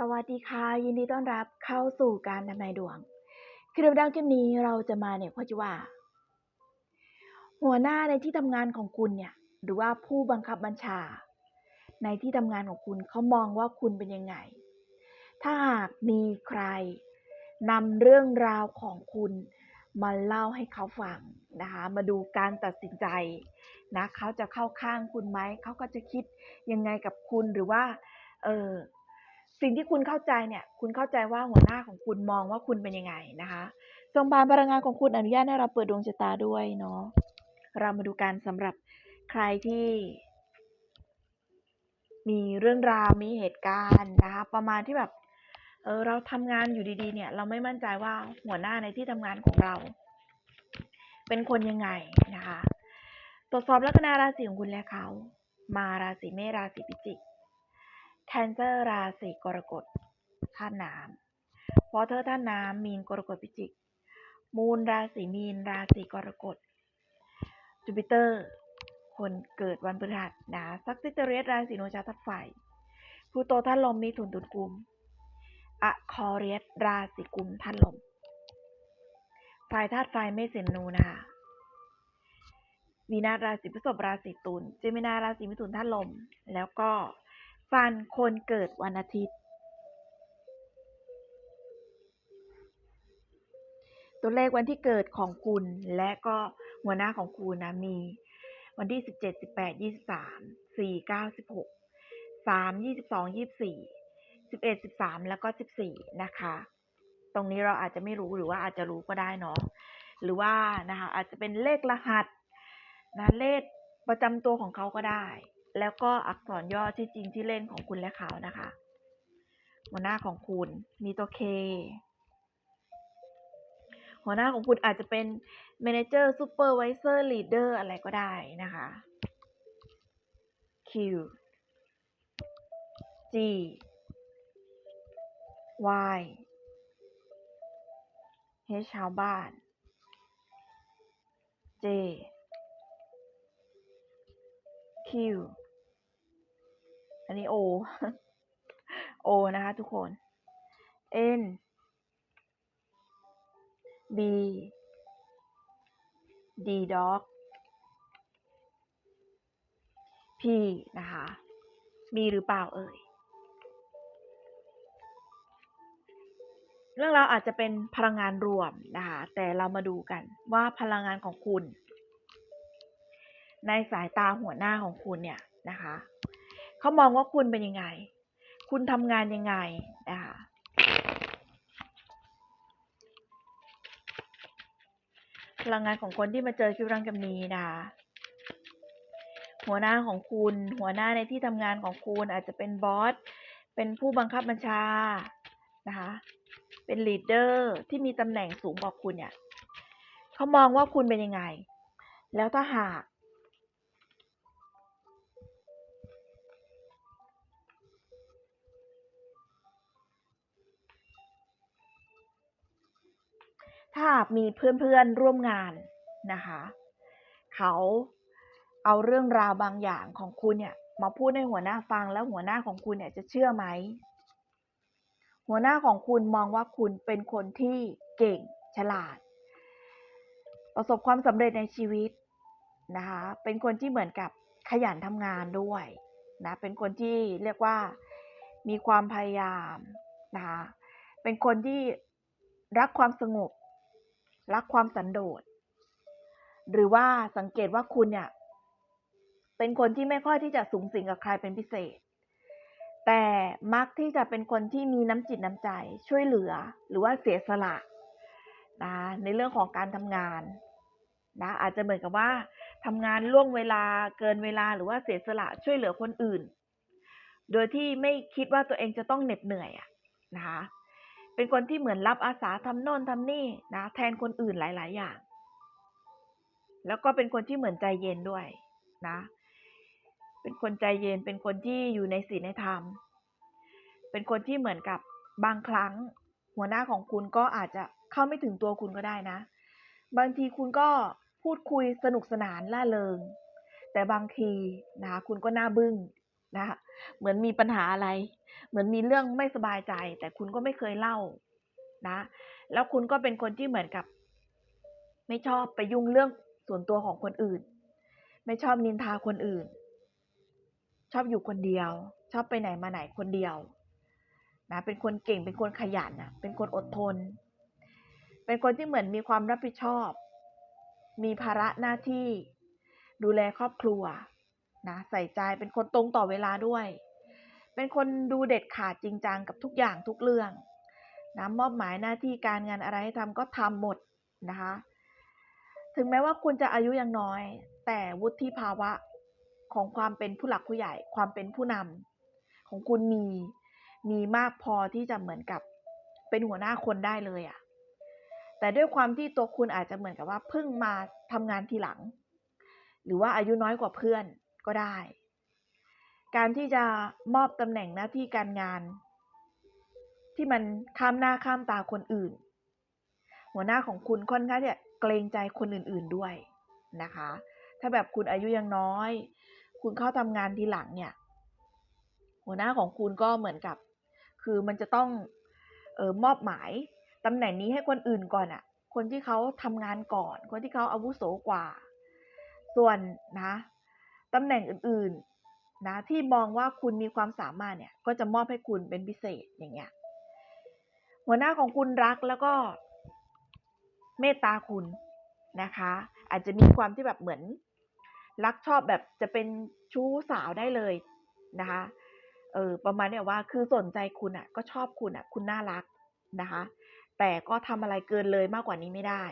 สวัสดีค่ะ ยินดีต้อนรับเข้าสู่การทำนายดวงคลิปดังคลิปนี้เราจะมาเนี่ยพราะว่า หัวหน้าในที่ทำงานของคุณเนี่ย หรือว่าผู้บังคับบัญชา ในที่ทำงานของคุณเขามองว่าคุณเป็นยังไง ถ้าหากมีใครนำเรื่องราวของคุณมาเล่าให้เขาฟังนะคะ มาดูการตัดสินใจนะเขาจะเข้าข้างคุณไหมเขาก็จะคิดยังไงกับคุณหรือว่า เออ สิ่งที่คุณเข้าใจเนี่ย คุณเข้าใจว่าหัวหน้าของคุณมองว่าคุณเป็นยังไงนะคะทรงบานพลังงานของคุณอนุญาตให้เราเปิดดวงชะตาด้วยเนาะ เรามาดูกันสำหรับใครที่ มีเรื่องราวมีเหตุการณ์นะคะ ประมาณที่แบบเออเราทำงานอยู่ดีๆ เนี่ย เราไม่มั่นใจว่าหัวหน้าในที่ทำงานของเรา เป็นคนยังไงนะคะ ตรวจสอบลัคนาราศีของคุณและเขา มาราศีเมษราศีพิจิก แคนเซอร์ราศีกรกฎธาตุน้ำวอเตอร์ธาตุน้ำมีนกรกฎพิจิก มูนราศีมีนราศีกรกฎจูปิเตอร์ คนเกิดวันพฤหัสนะซักซิเตเรสราศีโนชาธาตุไฟพูโตธาตุลมมีถุนตุนกุมอะคอเรียสราศีกุมธาตุลมไฟธาตุไฟไม่เสนนูนะคะวีนาราศีพฤษภราศีตุลเจมินาราศีมิถุนธาตุลม แล้วก็ ฟันคนเกิดวันอาทิตย์ ตัวเลขวันที่เกิดของคุณและก็หัวหน้าของคุณนะมี วันที่ 17 18 23 4 9 16 3 22 24 11 13 แล้วก็ 14 นะคะ ตรงนี้เราอาจจะไม่รู้หรือว่าอาจจะรู้ก็ได้เนาะ หรือว่านะคะอาจจะเป็นเลขรหัสนะเลขประจำตัวของเขาก็ได้ แล้วก็อักษรย่อที่จริงที่เล่นของคุณและเขานะคะ หัวหน้าของคุณมีตัว K หัวหน้าของคุณอาจจะเป็น Manager Supervisor Leader อะไรก็ได้นะคะ Q G Y H ชาวบ้าน J Q อันนี้ O O นะคะทุกคน N B D dog P นะคะ มีหรือเปล่าเอ่ย เรื่องราวอาจจะเป็นพลังงานรวมนะคะ แต่เรามาดูกันว่าพลังงานของคุณ ในสายตาหัวหน้าของคุณเนี่ยนะคะ เขามองว่าคุณเป็นยังไง คุณทำงานยังไงนะคะพลังงานของคนที่มาเจอคิวรังกับนี้นะคะหัวหน้าของคุณ หัวหน้าในที่ทำงานของคุณอาจจะเป็นบอส เป็นผู้บังคับบัญชา นะคะ เป็นลีดเดอร์ที่มีตำแหน่งสูงกว่าคุณเนี่ยเขามองว่าคุณเป็นยังไง แล้วถ้าหาก ถ้าหากมีเพื่อนๆร่วมงานนะคะ เขาเอาเรื่องราวบางอย่างของคุณเนี่ยมาพูดให้หัวหน้าฟังแล้วหัวหน้าของคุณเนี่ยจะเชื่อไหม หัวหน้าของคุณมองว่าคุณเป็นคนที่เก่งฉลาด ประสบความสำเร็จในชีวิตนะคะ เป็นคนที่เหมือนกับขยันทำงานด้วยนะ เป็นคนที่เรียกว่ามีความพยายามนะคะ เป็นคนที่รักความสงบ รักความสันโดษ หรือว่าสังเกตว่าคุณเนี่ย เป็นคนที่ไม่ค่อยที่จะสูงสิงกับใครเป็นพิเศษ แต่มักที่จะเป็นคนที่มีน้ำจิตน้ำใจ ช่วยเหลือ หรือว่าเสียสละนะในเรื่องของการทำงานนะอาจจะเหมือนกับว่าทำงานล่วงเวลาเกินเวลาหรือว่าเสียสละช่วยเหลือคนอื่น โดยที่ไม่คิดว่าตัวเองจะต้องเหน็ดเหนื่อยอะนะคะ เป็นคนที่เหมือนรับอาสาทำโน่นทำนี่นะแทนคนอื่นหลาย ๆ อย่าง แล้วก็เป็นคนที่เหมือนใจเย็นด้วยนะ เป็นคนใจเย็น เป็นคนที่อยู่ในศีลในธรรม เป็นคนที่เหมือนกับบางครั้งหัวหน้าของคุณก็อาจจะเข้าไม่ถึงตัวคุณก็ได้นะ บางทีคุณก็พูดคุยสนุกสนานล่าเริง แต่บางทีนะคะคุณก็หน้าบึ้ง นะคะเหมือนมีปัญหาอะไร เหมือนมีเรื่องไม่สบายใจ แต่คุณก็ไม่เคยเล่านะ แล้วคุณก็เป็นคนที่เหมือนกับ ไม่ชอบไปยุ่งเรื่องส่วนตัวของคนอื่น ไม่ชอบนินทาคนอื่น ชอบอยู่คนเดียว ชอบไปไหนมาไหนคนเดียวนะเป็นคนเก่งเป็นคนขยันน่ะเป็นคนอดทน เป็นคนที่เหมือนมีความรับผิดชอบ มีภาระหน้าที่ ดูแลครอบครัว นะใส่ใจเป็นคนตรงต่อเวลาด้วย เป็นคนดูเด็ดขาดจริงจังกับทุกอย่างทุกเรื่องนะมอบหมายหน้าที่การงานอะไรให้ทำก็ทำหมดนะคะ ถึงแม้ว่าคุณจะอายุยังน้อย แต่วุฒิภาวะของความเป็นผู้หลักผู้ใหญ่ ความเป็นผู้นำของคุณมีมีมากพอที่จะเหมือนกับเป็นหัวหน้าคนได้เลยอะแต่ด้วยความที่ตัวคุณอาจจะเหมือนกับว่าเพิ่งมาทำงานทีหลัง หรือว่าอายุน้อยกว่าเพื่อน ก็ได้ การที่จะมอบตำแหน่งหน้าที่การงาน ที่มันข้ามหน้าข้ามตาคนอื่น หัวหน้าของคุณค่อนข้างที่จะเกรงใจคนอื่นๆด้วยนะคะ ถ้าแบบคุณอายุยังน้อย คุณเข้าทำงานทีหลังเนี่ย หัวหน้าของคุณก็เหมือนกับ คือมันจะต้องออมอบหมายตำแหน่งนี้ให้คนอื่นก่อนอะคนที่เขาทำงานก่อน คนที่เขาอาวุโสกว่า ส่วนนะ ตำแหน่งอื่นๆนะที่มองว่าคุณมีความสามารถเนี่ยก็จะมอบให้คุณเป็นพิเศษอย่างเงี้ยหัวหน้าของคุณรักแล้วก็เมตตาคุณนะคะ อาจจะมีความที่แบบเหมือน รักชอบแบบจะเป็นชู้สาวได้เลยนะคะเออประมาณเนี้ยว่าคือสนใจคุณอะ ก็ชอบคุณอะ คุณน่ารักนะคะ แต่ก็ทำอะไรเกินเลยมากกว่านี้ไม่ได้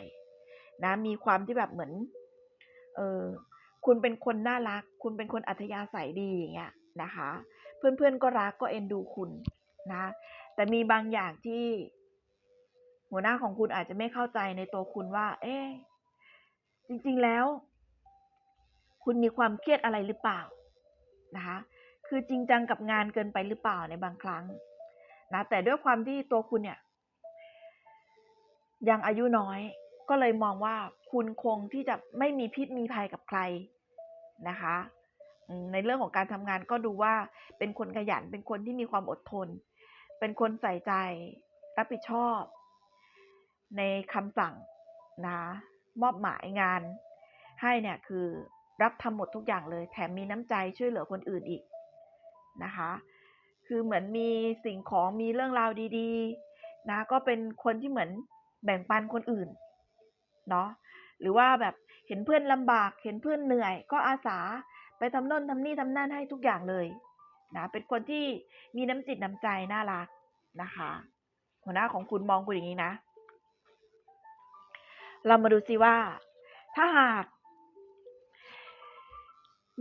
นะ มีความที่แบบเหมือน เออ คุณเป็นคนน่ารัก คุณเป็นคนอัธยาศัยดีอย่างเงี้ยนะคะ เพื่อนๆก็รักก็เอ็นดูคุณนะ แต่มีบางอย่างที่ หัวหน้าของคุณอาจจะไม่เข้าใจในตัวคุณว่า เอ๊จริงๆแล้ว คุณมีความเครียดอะไรหรือเปล่านะคะ คือจริงจังกับงานเกินไปหรือเปล่าในบางครั้งนะแต่ด้วยความที่ตัวคุณเนี่ย ยังอายุน้อยก็เลยมองว่าคุณคงที่จะไม่มีพิษมีภัยกับใคร นะคะในเรื่องของการทำงานก็ดูว่าเป็นคนขยันเป็นคนที่มีความอดทน เป็นคนใส่ใจรับผิดชอบ ในคำสั่งนะมอบหมายงานให้เนี่ยคือรับทำหมดทุกอย่างเลย แถมมีน้ำใจช่วยเหลือคนอื่นอีกนะคะ คือเหมือนมีสิ่งของมีเรื่องราวดีๆ นะ ก็เป็นคนที่เหมือนแบ่งปันคนอื่นเนาะหรือว่าแบบ เห็นเพื่อนลำบาก เห็นเพื่อนเหนื่อย ก็อาสาไปทำน่นทำนี่ทำนั่นให้ทุกอย่างเลยนะเป็นคนที่มีน้ำจิตน้ำใจน่ารักนะคะ หัวหน้าของคุณมองคุณอย่างนี้นะ เรามาดูซิว่า ถ้าหาก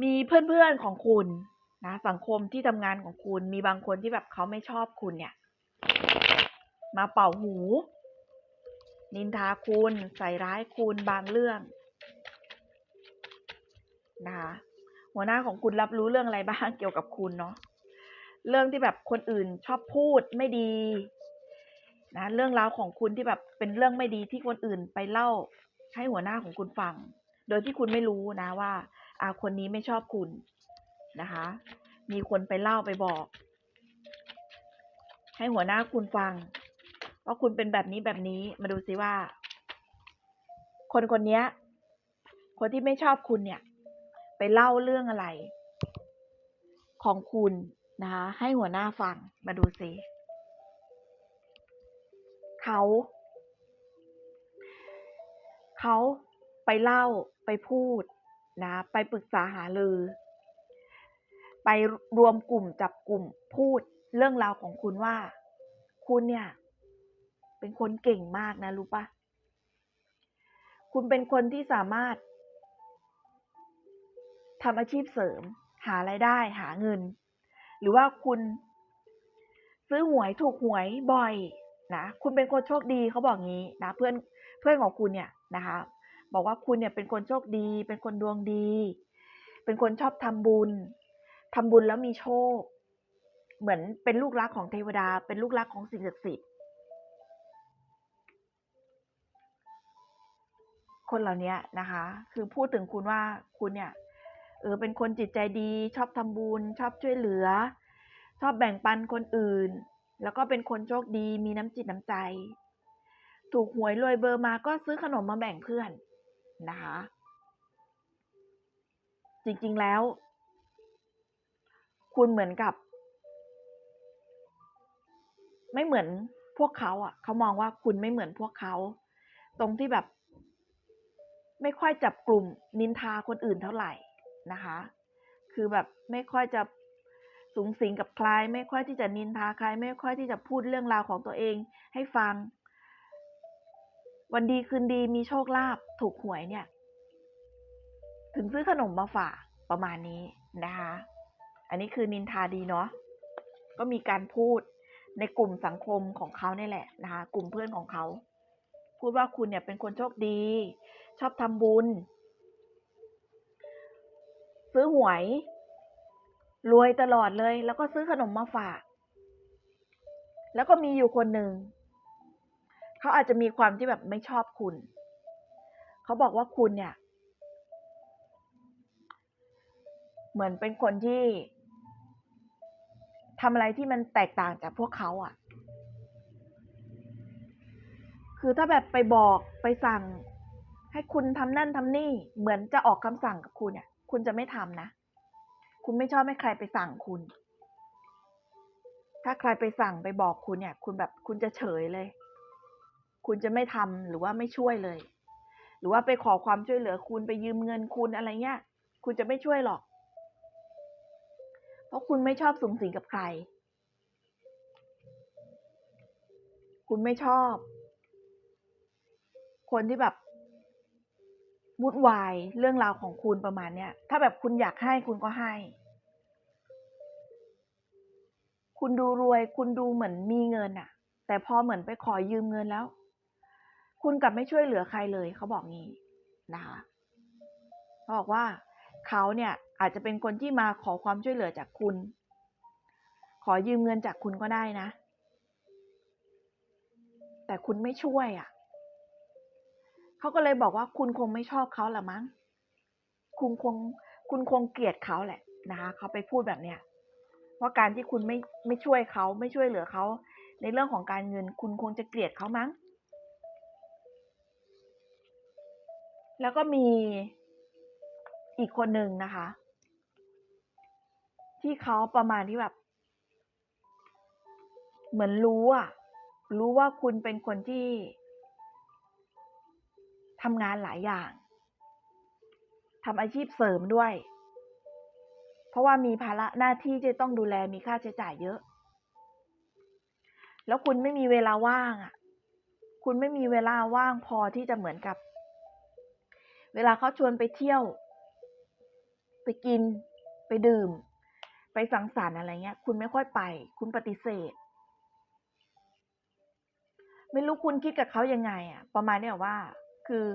มีเพื่อนๆของคุณนะสังคมที่ทำงานของคุณมีบางคนที่แบบเขาไม่ชอบคุณเนี่ย มาเป่าหู นินทาคุณ ใส่ร้ายคุณบางเรื่อง นะคะหัวหน้าของคุณรับรู้เรื่องอะไรบ้างเกี่ยวกับคุณเนาะเรื่องที่แบบคนอื่นชอบพูดไม่ดีนะเรื่องราวของคุณที่แบบเป็นเรื่องไม่ดีที่คนอื่นไปเล่าให้หัวหน้าของคุณฟัง โดยที่คุณไม่รู้นะว่าอาคนนี้ไม่ชอบคุณนะคะ มีคนไปเล่าไปบอก ให้หัวหน้าคุณฟังว่าคุณเป็นแบบนี้แบบนี้มาดูซิว่า คนคนนี้คนที่ไม่ชอบคุณเนี่ย ไปเล่าเรื่องอะไร ของคุณนะคะให้หัวหน้าฟังมาดูซิเขาเขาไปเล่าไปพูดนะไปปรึกษาหารือ ไปรวมกลุ่มจับกลุ่มพูดเรื่องราวของคุณว่า คุณเนี่ย เป็นคนเก่งมากนะรู้ปะคุณเป็นคนที่สามารถ ทำอาชีพเสริม หาไรายได้หาเงิน หรือว่าคุณ ซื้อหวยถูกหวยบ่อยนะคุณเป็นคนโชคดีเขาบอกงี้นะเพื่อนเพื่อนของคุณเนี่ยนะคะ บอกว่าคุณเนี่ยเป็นคนโชคดี เป็นคนดวงดี เป็นคนชอบทำบุญทำบุญแล้วมีโชค เหมือนเป็นลูกรักของเทวดา เป็นลูกรักของสิ่งศักดิ์สิทธิ์คนเหล่านี้นะคะ คือพูดถึงคุณว่าคุณเนี่ย เออเป็นคนจิตใจดี ชอบทำบุญ ชอบช่วยเหลือ ชอบแบ่งปันคนอื่น แล้วก็เป็นคนโชคดีมีน้ำจิตน้ำใจ ถูกหวยรวยเบอร์มาก็ซื้อขนมมาแบ่งเพื่อนนะคะ จริงๆแล้ว คุณเหมือนกับ ไม่เหมือนพวกเขาอะ เขามองว่าคุณไม่เหมือนพวกเขา ตรงที่แบบ ไม่ค่อยจับกลุ่มนินทาคนอื่นเท่าไหร่ นะคะ คือแบบไม่ค่อยจะสูงสิงกับใคร ไม่ค่อยที่จะนินทาใคร ไม่ค่อยที่จะพูดเรื่องราวของตัวเองให้ฟัง วันดีคืนดีมีโชคลาภถูกหวยเนี่ย ถึงซื้อขนมมาฝากประมาณนี้นะคะ อันนี้คือนินทาดีเนาะ ก็มีการพูดในกลุ่มสังคมของเขาเนี่ยแหละนะคะ กลุ่มเพื่อนของเขา พูดว่าคุณเนี่ยเป็นคนโชคดี ชอบทำบุญ ซื้อหวย รวยตลอดเลย แล้วก็ซื้อขนมมาฝาก แล้วก็มีอยู่คนหนึ่งเขาอาจจะมีความที่แบบไม่ชอบคุณ เขาบอกว่าคุณเนี่ย เหมือนเป็นคนที่ทำอะไรที่มันแตกต่างจากพวกเขาอะ่ะ คือถ้าแบบไปบอกไปสั่ง ให้คุณทำนั่นทำนี่ เหมือนจะออกคำสั่งกับคุณเนี่ย คุณจะไม่ทำนะ คุณไม่ชอบให้ใครไปสั่งคุณ ถ้าใครไปสั่งไปบอกคุณเนี่ย คุณแบบคุณจะเฉยเลย คุณจะไม่ทำหรือว่าไม่ช่วยเลย หรือว่าไปขอความช่วยเหลือคุณไปยืมเงินคุณอะไรเงี้ย คุณจะไม่ช่วยหรอก เพราะคุณไม่ชอบสูงสิงกับใคร คุณไม่ชอบ คนที่แบบ วุ่นวายเรื่องราวของคุณประมาณเนี้ย ถ้าแบบคุณอยากให้คุณก็ให้ คุณดูรวย คุณดูเหมือนมีเงินอะแต่พอเหมือนไปขอยืมเงินแล้ว คุณกลับไม่ช่วยเหลือใครเลยเขาบอกงี้นะคะเขาบอกว่าเขาเนี่ยอาจจะเป็นคนที่มาขอความช่วยเหลือจากคุณ ขอยืมเงินจากคุณก็ได้นะ แต่คุณไม่ช่วยอะ่ะ เขาก็เลยบอกว่าคุณคงไม่ชอบเขาละมั้ง คุณคง คุณคงเกลียดเขาแหละนะคะเขาไปพูดแบบเนี้ยว่าการที่คุณไม่ไม่ช่วยเขาไม่ช่วยเหลือเขาในเรื่องของการเงิน คุณคงจะเกลียดเขามั้ง แล้วก็มีอีกคนหนึ่งนะคะ ที่เขาประมาณที่แบบ เหมือนรู้อะรู้ว่าคุณเป็นคนที่ ทำงานหลายอย่างทำอาชีพเสริมด้วย เพราะว่ามีภาระหน้าที่ที่ต้องดูแลมีค่าใช้จ่ายเยอะ แล้วคุณไม่มีเวลาว่างอะ คุณไม่มีเวลาว่างพอที่จะเหมือนกับ เวลาเขาชวนไปเที่ยว ไปกิน ไปดื่ม ไปสังสรรค์อะไรเงี้ย คุณไม่ค่อยไป คุณปฏิเสธ ไม่รู้คุณคิดกับเขายังไง อะ ประมาณเนี้ยว่า คือ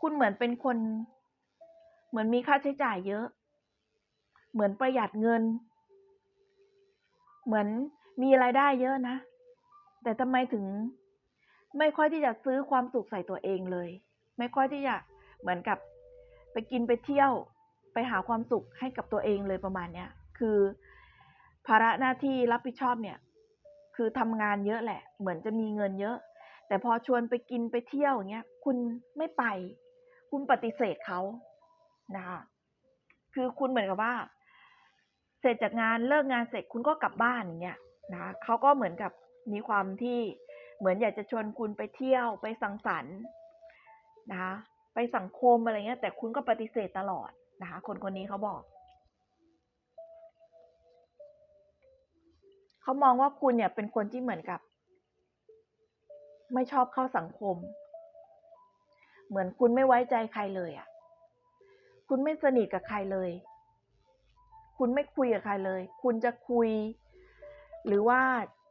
คุณเหมือนเป็นคน เหมือนมีค่าใช้จ่ายเยอะ เหมือนประหยัดเงิน เหมือนมีรายได้เยอะนะ แต่ทำไมถึง ไม่ค่อยที่จะซื้อความสุขใส่ตัวเองเลย ไม่ค่อยที่จะเหมือนกับไปกินไปเที่ยวไปหาความสุขให้กับตัวเองเลยประมาณเนี้ย คือ ภาระหน้าที่รับผิดชอบเนี่ย คือทำงานเยอะแหละ เหมือนจะมีเงินเยอะ แต่พอชวนไปกินไปเที่ยวอย่างเงี้ย คุณไม่ไป คุณปฏิเสธเขานะคะคือคุณเหมือนกับว่า เสร็จจากงานเลิกงานเสร็จคุณก็กลับบ้านอย่างเงี้ยนะเขาก็เหมือนกับมีความที่เหมือนอยากจะชวนคุณไปเที่ยวไปสังสรรค์นะคะไปสังคมอะไรเงี้ย แต่คุณก็ปฏิเสธตลอดนะคะคนคนนี้เขาบอกเขามองว่าคุณเนี่ยเป็นคนที่เหมือนกับ ไม่ชอบเข้าสังคม เหมือนคุณไม่ไว้ใจใครเลยอะ่ะ คุณไม่สนิทกับใครเลย คุณไม่คุยกับใครเลย คุณจะคุย หรือว่า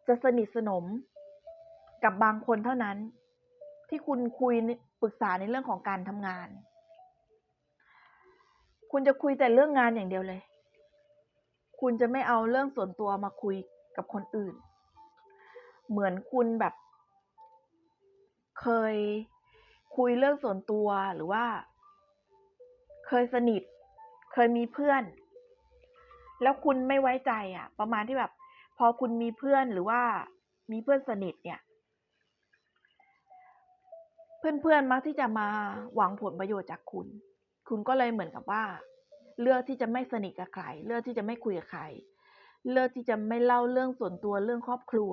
จะสนิทสนมกับบางคนเท่านั้น ที่คุณคุยปรึกษาในเรื่องของการทำงาน คุณจะคุยแต่เรื่องงานอย่างเดียวเลย คุณจะไม่เอาเรื่องส่วนตัวมาคุยกับคนอื่น เหมือนคุณแบบ เคยคุยเรื่องส่วนตัวหรือว่า เคยสนิท เคยมีเพื่อน แล้วคุณไม่ไว้ใจอะ ประมาณที่แบบ พอคุณมีเพื่อนหรือว่ามีเพื่อนสนิทเนี่ย เพื่อนๆมักที่จะมาหวังผลประโยชน์จากคุณ คุณก็เลยเหมือนกับว่า เลือกที่จะไม่สนิทกับใครเลือกที่จะไม่คุยกับใครเลือกที่จะไม่เล่าเรื่องส่วนตัวเรื่องครอบครัว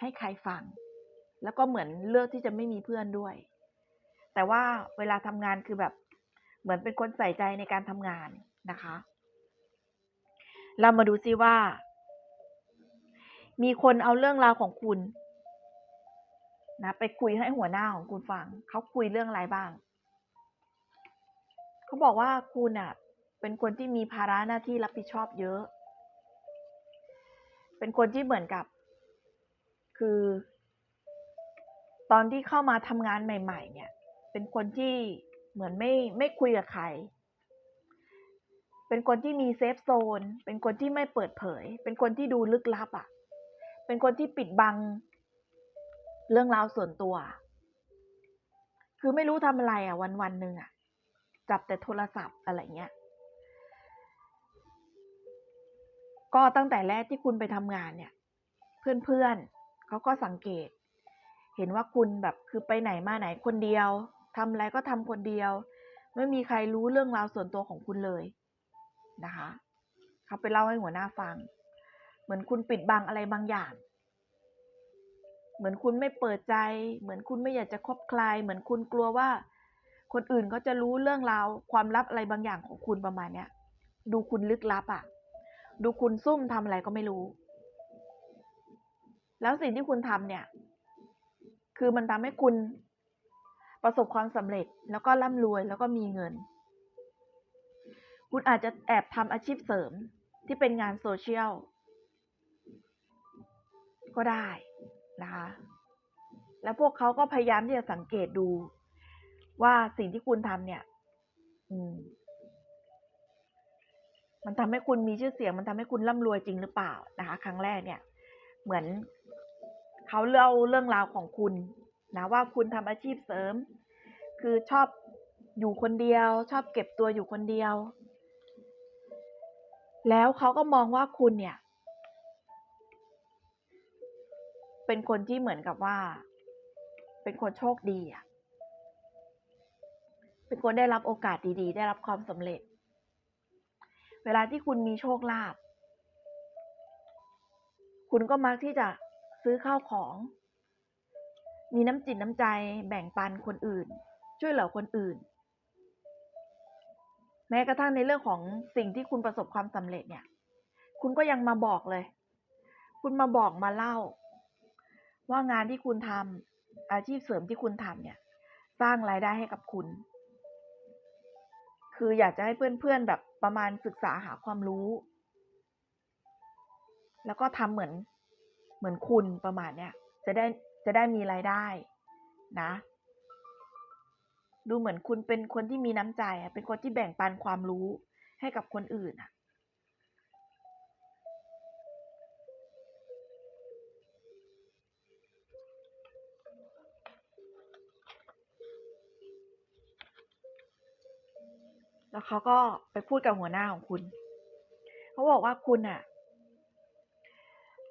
ให้ใครฟัง แล้วก็เหมือนเลือกที่จะไม่มีเพื่อนด้วย แต่ว่าเวลาทำงานคือแบบ เหมือนเป็นคนใส่ใจในการทำงานนะคะ เรามาดูซิว่า มีคนเอาเรื่องราวของคุณนะไปคุยให้หัวหน้าของคุณฟัง เขาคุยเรื่องอะไรบ้าง เขาบอกว่าคุณอะ เป็นคนที่มีภาระหน้าที่รับผิดชอบเยอะ เป็นคนที่เหมือนกับ คือ ตอนที่เข้ามาทำงานใหม่ ๆ เนี่ย เป็นคนที่เหมือนไม่ไม่คุยกับใคร เป็นคนที่มีเซฟโซน เป็นคนที่ไม่เปิดเผย เป็นคนที่ดูลึกลับอะ เป็นคนที่ปิดบัง เรื่องราวส่วนตัว คือไม่รู้ทำอะไรอะ วันวันหนึ่งอะ จับแต่โทรศัพท์อะไรเงี้ย ก็ตั้งแต่แรกที่คุณไปทำงานเนี่ย เพื่อนๆเขาก็สังเกต เห็นว่าคุณแบบคือไปไหนมาไหนคนเดียวทำอะไรก็ทำคนเดียว ไม่มีใครรู้เรื่องราวส่วนตัวของคุณเลยนะคะเขาไปเล่าให้หัวหน้าฟัง เหมือนคุณปิดบังอะไรบางอย่าง เหมือนคุณไม่เปิดใจ เหมือนคุณไม่อยากจะคบใคร เหมือนคุณกลัวว่า คนอื่นเขาจะรู้เรื่องราวความลับอะไรบางอย่างของคุณประมาณเนี้ย ดูคุณลึกลับอะ่ะ ดูคุณซุ่มทำอะไรก็ไม่รู้ แล้วสิ่งที่คุณทำเนี่ย คือมันทำให้คุณประสบความสำเร็จแล้วก็ร่ำรวยแล้วก็มีเงิน คุณอาจจะแอบทำอาชีพเสริมที่เป็นงานโซเชียลก็ได้นะคะ แล้วพวกเขาก็พยายามที่จะสังเกตดูว่าสิ่งที่คุณทำเนี่ยมันทำให้คุณมีชื่อเสียง มันทำให้คุณร่ำรวยจริงหรือเปล่านะคะ ครั้งแรกเนี่ย เหมือน เขาเล่าเรื่องราวของคุณนะว่าคุณทำอาชีพเสริม คือชอบอยู่คนเดียว ชอบเก็บตัวอยู่คนเดียว แล้วเขาก็มองว่าคุณเนี่ย เป็นคนที่เหมือนกับว่า เป็นคนโชคดีอะเป็นคนได้รับโอกาสดีๆ ได้รับความสำเร็จ เวลาที่คุณมีโชคลาภคุณก็มักที่จะ ซื้อข้าวของ มีน้ำจิตน้ำใจแบ่งปันคนอื่น ช่วยเหลือคนอื่น แม้กระทั่งในเรื่องของสิ่งที่คุณประสบความสำเร็จเนี่ย คุณก็ยังมาบอกเลย คุณมาบอกมาเล่า ว่างานที่คุณทำอาชีพเสริมที่คุณทำเนี่ย สร้างรายได้ให้กับคุณ คืออยากจะให้เพื่อนๆแบบประมาณศึกษาหาความรู้ แล้วก็ทำเหมือน เหมือนคุณประมาณเนี้ยจะได้จะได้มีรายได้นะ ดูเหมือนคุณเป็นคนที่มีน้ำใจอะเป็นคนที่แบ่งปันความรู้ให้กับคนอื่นอะแล้วเขาก็ไปพูดกับหัวหน้าของคุณ เขาบอกว่าคุณอะ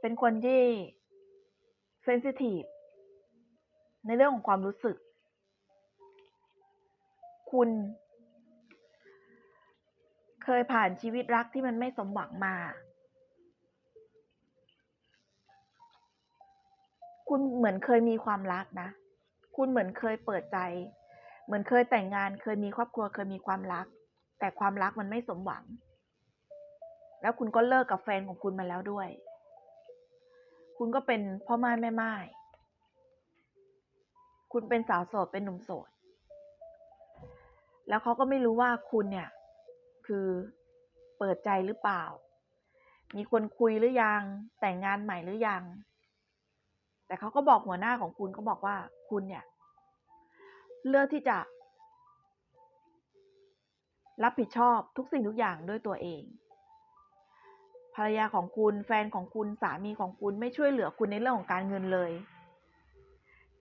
เป็นคนที่เซนซิทีฟในเรื่องของความรู้สึก คุณ เคยผ่านชีวิตรักที่มันไม่สมหวังมา คุณเหมือนเคยมีความรักนะ คุณเหมือนเคยเปิดใจ เหมือนเคยแต่งงาน เคยมีครอบครัว เคยมีความรัก แต่ความรักมันไม่สมหวัง แล้วคุณก็เลิกกับแฟนของคุณมาแล้วด้วย คุณก็เป็นพ่อไม้แม่ไม้คุณเป็นสาวโสดเป็นหนุ่มโสด แล้วเขาก็ไม่รู้ว่าคุณเนี่ย คือเปิดใจหรือเปล่า มีคนคุยหรือยัง แต่งงานใหม่หรือยัง แต่เขาก็บอกหัวหน้าของคุณเขาบอกว่าคุณเนี่ย เลือกที่จะ รับผิดชอบทุกสิ่งทุกอย่างด้วยตัวเอง ภรรยาของคุณ แฟนของคุณ สามีของคุณไม่ช่วยเหลือคุณในเรื่องของการเงินเลย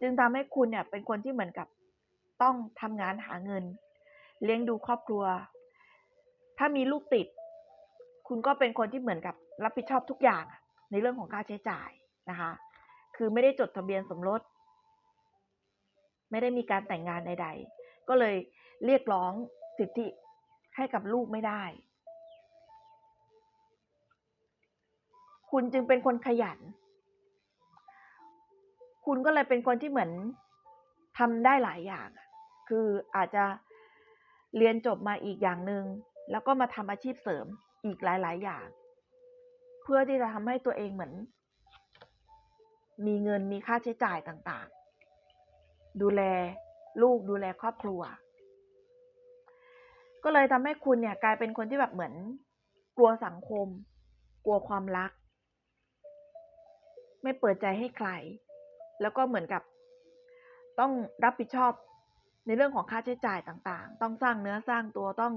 จึงทำให้คุณเนี่ยเป็นคนที่เหมือนกับต้องทำงานหาเงิน เลี้ยงดูครอบครัว ถ้ามีลูกติด คุณก็เป็นคนที่เหมือนกับรับผิดชอบทุกอย่างในเรื่องของค่าใช้จ่ายนะคะ คือไม่ได้จดทะเบียนสมรส ไม่ได้มีการแต่งงานใด ๆ ก็เลยเรียกร้องสิทธิให้กับลูกไม่ได้ คุณจึงเป็นคนขยัน คุณก็เลยเป็นคนที่เหมือนทำได้หลายอย่าง คืออาจจะเรียนจบมาอีกอย่างหนึ่งแล้วก็มาทำอาชีพเสริมอีกหลาย ๆ อย่าง เพื่อที่จะทำให้ตัวเองเหมือน มีเงินมีค่าใช้จ่ายต่างๆ ดูแลลูกดูแลครอบครัว ก็เลยทำให้คุณเนี่ยกลายเป็นคนที่แบบเหมือน กลัวสังคม กลัวความรัก ไม่เปิดใจให้ใคร แล้วก็เหมือนกับต้องรับผิดชอบในเรื่องของค่าใช้จ่ายต่างๆ ต้องสร้างเนื้อสร้างตัวต้อง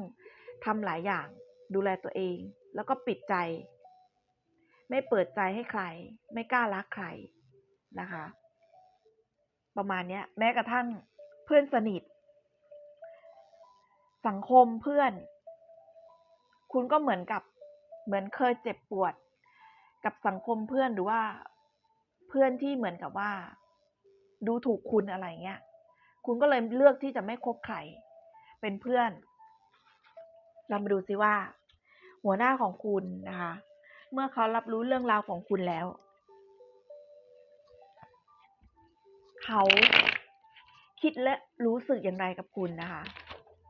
ทำหลายอย่าง ดูแลตัวเอง แล้วก็ปิดใจ ไม่เปิดใจให้ใคร ไม่กล้ารักใครนะคะ ประมาณนี้แม้กระทั่งเพื่อนสนิท สังคมเพื่อน คุณก็เหมือนกับเหมือนเคยเจ็บปวด กับสังคมเพื่อนหรือว่า พื่อนที่เหมือนกับว่า ดูถูกคุณอะไรเงี้ย คุณก็เลยเลือกที่จะไม่คบใคร เป็นเพื่อน เรามาดูซิว่า หัวหน้าของคุณนะคะ เมื่อเขารับรู้เรื่องราวของคุณแล้ว เขาคิดและรู้สึกอย่างไรกับคุณนะคะ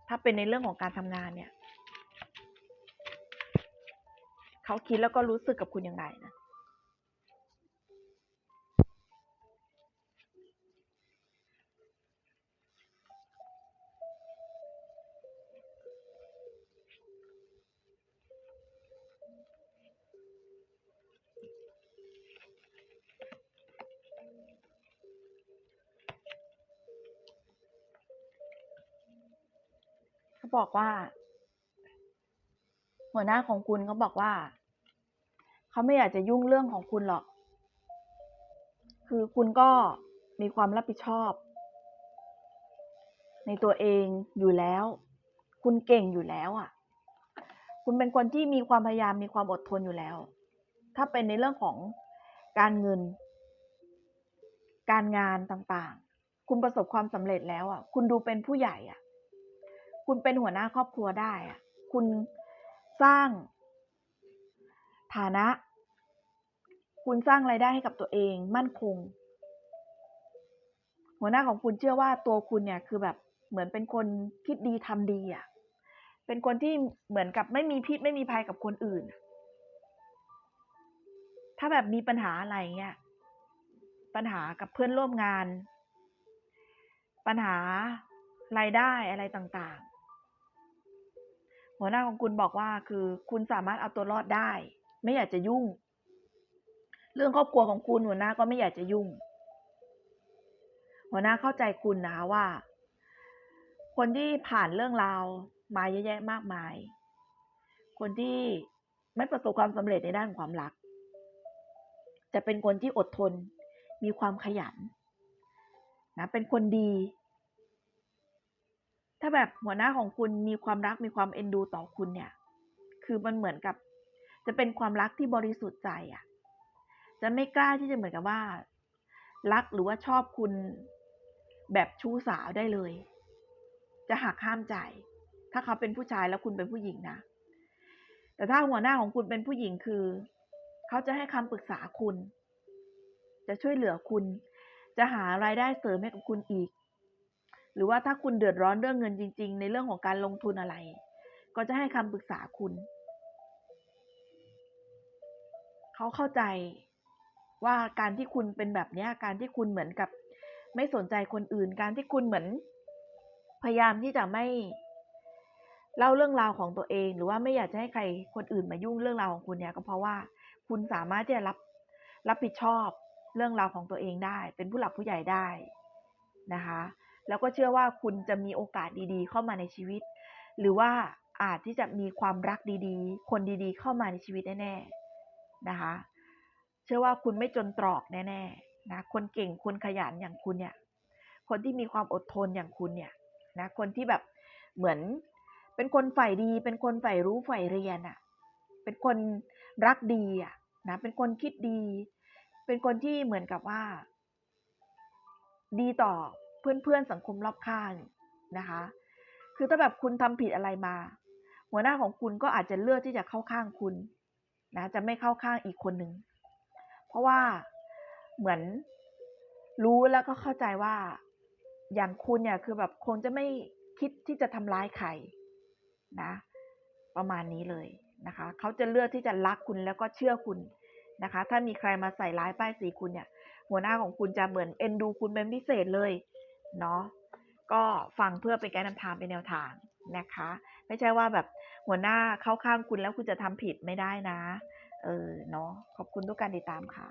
ถ้าเป็นในเรื่องของการทำงานเนี่ย เขาคิดแล้วก็รู้สึกกับคุณอย่างไรนะ บอกว่า หัวหน้าของคุณเขาบอกว่า เขาไม่อยากจะยุ่งเรื่องของคุณหรอก คือคุณก็มีความรับผิดชอบ ในตัวเองอยู่แล้ว คุณเก่งอยู่แล้วอะ คุณเป็นคนที่มีความพยายามมีความอดทนอยู่แล้ว ถ้าเป็นในเรื่องของการเงิน การงานต่างๆ คุณประสบความสำเร็จแล้วอะ คุณดูเป็นผู้ใหญ่อะ คุณเป็นหัวหน้าครอบครัวได้อะคุณสร้าง ฐานะ คุณสร้างไรายได้ให้กับตัวเองมั่นคง หัวหน้าของคุณเชื่อว่าตัวคุณเนี่ยคือแบบเหมือนเป็นคนคิดดีทำดีอะ เป็นคนที่เหมือนกับไม่มีพิษไม่มีภัยกับคนอื่น ถ้าแบบมีปัญหาอะไรเงี้ย ปัญหากับเพื่อนร่วมงาน ปัญหารายได้อะไรต่างๆ หัวหน้าของคุณบอกว่าคือคุณสามารถเอาตัวรอดได้ ไม่อยากจะยุ่ง เรื่องครอบครัวของคุณหัวหน้าก็ไม่อยากจะยุ่ง หัวหน้าเข้าใจคุณนะว่า คนที่ผ่านเรื่องราวมาเยอะแยะมากมาย คนที่ไม่ประสบความสำเร็จในด้านความรัก จะเป็นคนที่อดทน มีความขยันนะเป็นคนดี ถ้าแบบหัวหน้าของคุณมีความรักมีความเอ็นดูต่อคุณเนี่ย คือมันเหมือนกับ จะเป็นความรักที่บริสุทธิ์ใจอะ จะไม่กล้าที่จะเหมือนกับว่า รักหรือว่าชอบคุณแบบชู้สาวได้เลย จะหักห้ามใจ ถ้าเขาเป็นผู้ชายแล้วคุณเป็นผู้หญิงนะ แต่ถ้าหัวหน้าของคุณเป็นผู้หญิงคือ เขาจะให้คำปรึกษาคุณ จะช่วยเหลือคุณ จะหารายได้เสริมให้กับคุณอีก หรือว่าถ้าคุณเดือดร้อนเรื่องเงินจริง ๆ ในเรื่องของการลงทุนอะไร ก็จะให้คำปรึกษาคุณ เขาเข้าใจว่าการที่คุณเป็นแบบนี้การที่คุณเหมือนกับ ไม่สนใจคนอื่น การที่คุณเหมือน พยายามที่จะไม่เล่าเรื่องราวของตัวเอง หรือว่าไม่อยากจะให้ใครคนอื่นมายุ่งเรื่องราวของคุณเนี่ยก็เพราะว่าคุณสามารถที่จะรับรับผิดชอบเรื่องราวของตัวเองได้ เป็นผู้หลักผู้ใหญ่ได้นะคะ แล้วก็เชื่อว่าคุณจะมีโอกาสดีๆ เข้ามาในชีวิต หรือว่าอาจที่จะมีความรักดีๆ คนดีๆ เข้ามาในชีวิตแน่ๆนะคะ เชื่อว่าคุณไม่จนตรอกแน่ๆนะคนเก่งคนขยันอย่างคุณเนี่ย คนที่มีความอดทนอย่างคุณเนี่ยนะคนที่แบบเหมือนเป็นคนใฝ่ดี เป็นคนใฝ่รู้ใฝ่เรียนอะเป็นคนรักดีอะนะเป็นคนคิดดี เป็นคนที่เหมือนกับว่า ดีต่อ เพื่อนๆสังคมรอบข้างนะคะ คือถ้าแบบคุณทำผิดอะไรมา หัวหน้าของคุณก็อาจจะเลือกที่จะเข้าข้างคุณนะจะไม่เข้าข้างอีกคนหนึ่งเพราะว่าเหมือนรู้แล้วก็เข้าใจว่าอย่างคุณเนี่ยคือแบบคงจะไม่คิดที่จะทำร้ายใครนะ ประมาณนี้เลยนะคะ เขาจะเลือกที่จะรักคุณแล้วก็เชื่อคุณนะคะ ถ้ามีใครมาใส่ร้ายป้ายสีคุณเนี่ย หัวหน้าของคุณจะเหมือนเอ็นดูคุณเป็นพิเศษเลย เนาะก็ฟังเพื่อเป็นการนำทางเป็นแนวทางนะคะ ไม่ใช่ว่าแบบหัวหน้าเข้าข้างคุณแล้วคุณจะทำผิดไม่ได้นะ เออเนาะขอบคุณทุกการติดตามค่ะ